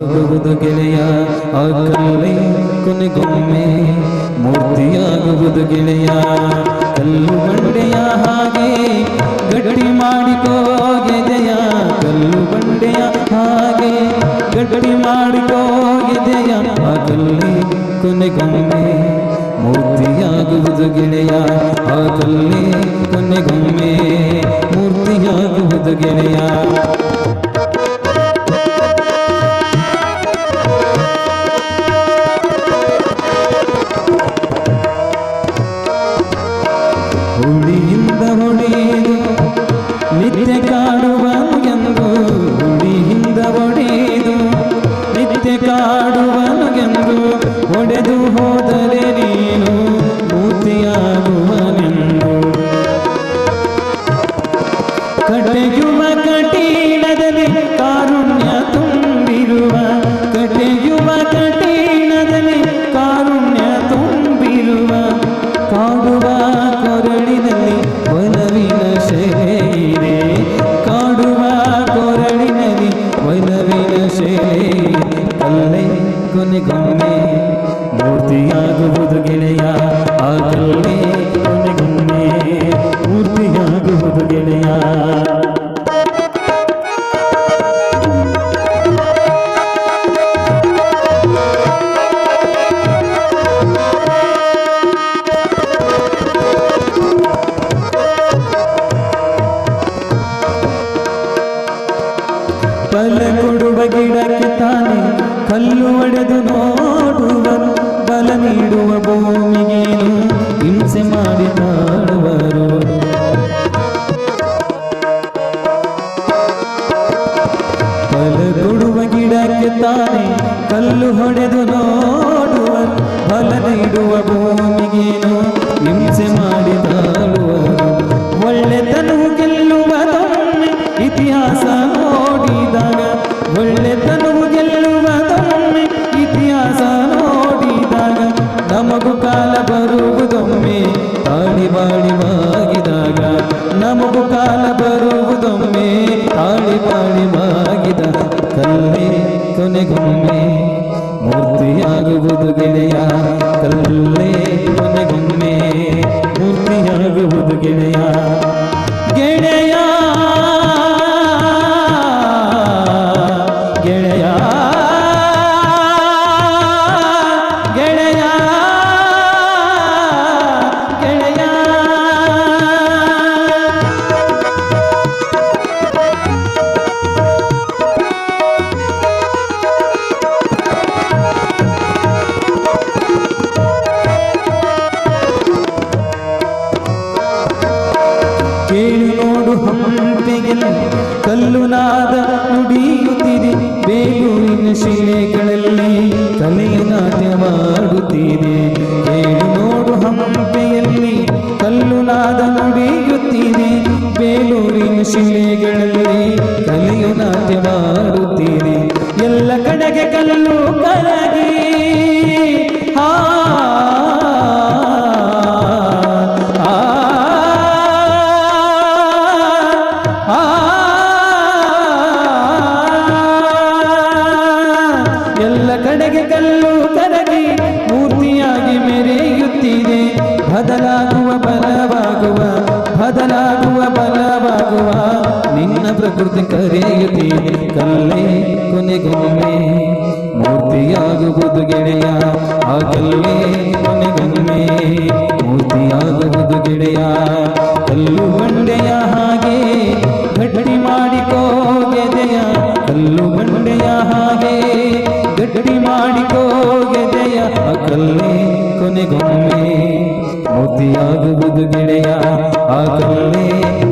ಆಗುವುದು ಗೆಳೆಯ ಆ ಕಲ್ಲೇ ಕೊನೆಗೊಮ್ಮೆ ಮೂರ್ತಿಯಾಗುವುದು ಗೆಳೆಯ ಕಲ್ಲು ಬಂಡೆಯ ಹಾಗೆ ಗಟ್ಟಿ ಮಾಡಿಕೋ ಗೆದೆಯ ಕಲ್ಲು ಬಂಡೆಯ ಹಾಗೆ ಗಟ್ಟಿ ಮಾಡಿಕೋ ಗೆದೆಯ ಆ ಕಲ್ಲೇ ಕೊನೆಗೊಮ್ಮೆ ಮೂರ್ತಿಯಾಗುವುದು ಗೆಳೆಯ ಆ ಕಲ್ಲೇ ಕೊನೆಗೊಮ್ಮೆ ಮೂರ್ತಿಯಾಗುವುದು ಗೆಳೆಯ ಹುಳಿಯಿಂದ ಕಟೆಯುವ ಕಠಿಣದಲ್ಲಿ ಕಾರುಣ್ಯ ಗಿಡಕ್ಕೆ ಕಲ್ಲು ಹೊಡೆದು ನೋಡುವ ಬಲ ನೀಡುವ ಭೂಮಿಗೇನು ಹಿಂಸೆ ಮಾಡಿ ಒಳ್ಳೆತನು ಗೆಲ್ಲುವ ಗೆಲ್ಲುವುದೊಮ್ಮೆ ಇತಿಹಾಸ ನೋಡಿದಾಗ, ಒಳ್ಳೆತನವು ಗೆಲ್ಲುವುದೊಮ್ಮೆ ಇತಿಹಾಸ ನೋಡಿದಾಗ, ನಮಗೂ ಕಾಲ ಬರುವುದೊಮ್ಮೆ ತಾಳಿ ಬಾಳಿ ಬಾಗಿದಾಗ ನಮಗೂ ಕಾಲ ಬರುವುದೊಮ್ಮೆ ತಾಳಿ ಬಾಳಿ ಕೊನೆಗೊಮ್ಮೆ ಮೂರ್ತಿಯಾಗುವುದು ಗೆಳೆಯ ಕಲ್ಲೇ ಕೇಳು ಹಂಪಿಗೆ ಕಲ್ಲುನಾದ ಕಲ್ಲು ನಾದ ನುಡಿಯುತ್ತಿದೆ ಬೇಲೂರಿನ ಶಿಲೆಗಳಲ್ಲಿ ಕಲೆಯು ನಾಟ್ಯ ಮಾಡುತ್ತಿದೆ ಕೇಳು ನೋಡು ಹಂಪೆಯಲ್ಲಿ ಕಲ್ಲುನಾದ ನುಡಿಯುತ್ತಿದೆ ಬೇಲೂರಿನ ಶಿಲೆಗಳಲ್ಲಿ ಕಲೆಯು ನಾಟ್ಯ ಮಾಡುತ್ತಿದೆ ಕಲ್ಲು ಕರಗಿ ಮೂರ್ತಿಯಾಗಿ ಮೆರೆಯುತ್ತಿದೆ. ಬದಲಾಗುವ ಬಲವಾಗುವ ಬದಲಾಗುವ ಬಲವಾಗುವ, ನಿನ್ನ ಪ್ರಕೃತಿ ಕರೆಯುತ್ತಿದೆ. ಕಲ್ಲೇ ಕೊನೆಗೊಮ್ಮೆ ಮೂರ್ತಿಯಾಗುವುದು ಗೆಳೆಯ. ಆ ಕಲ್ಲೇ ಕೊನೆಗೊಮ್ಮೆ ಮೂರ್ತಿಯಾಗುವುದು ಗೆಳೆಯ. ಕಲ್ಲು ಬಂಡೆಯ ಹಾಗೆ ಗಟ್ಟಿ ಮಾಡಿಕೋ ಗೆದೆಯ ಕಲ್ಲು ಬಂಡೆಯ ಕೊನೆಗೊಮ್ಮೆ ಮೂರ್ತಿಯಾಗುವುದು ಗೆಳೆಯ ಆ ಕಲ್ಲೇ ಕೊನೆಗೊಮ್ಮೆ